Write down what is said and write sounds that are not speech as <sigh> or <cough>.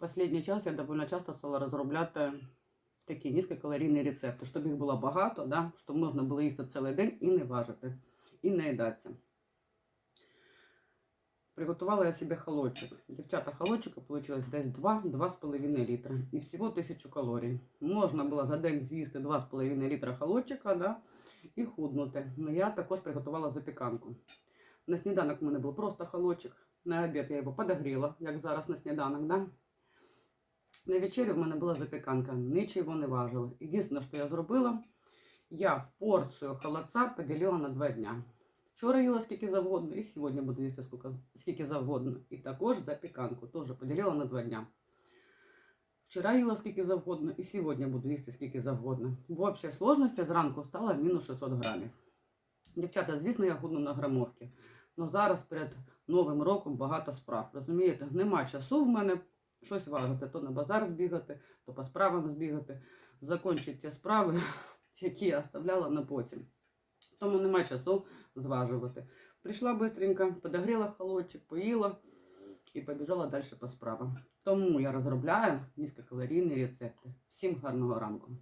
Останній час я доволі часто стала розробляти такі низькокалорійні рецепти, щоб їх було багато, да? щоб можна було їсти цілий день і не важити, і не їдатися. Приготувала я себе холодчик. Дівчата, холодчика вийшло десь 2-2,5 літра. І всього 1000 калорій. Можна було за день з'їсти 2,5 літра холодчика да? і худнути. Но я також приготувала запіканку. На сніданок у мене був просто холодчик. На обід я його подогріла, як зараз на сніданок. Да? На вечерю в мене була запіканка, нічого не важила. Єдине, що я зробила, я порцію холодця поділила на два дня. Вчора їла скільки завгодно, і сьогодні буду їсти скільки, завгодно. І також запіканку теж поділила на два дня. Вчора їла скільки завгодно, і сьогодні буду їсти скільки завгодно. В общій сложності зранку стало мінус 600 грамів. Дівчата, звісно, я худну на грамовки. Але зараз перед Новим роком багато справ. Розумієте, нема часу в мене щось важити. То на базар збігати, то по справам збігати. Закончити ті справи, <laughs> які я оставляла на потім. Тому нема часу зважувати. Прийшла швидко, подогріла холодчик, поїла і побіжала далі по справам. Тому я розробляю низькокалорійні рецепти. Всім гарного ранку!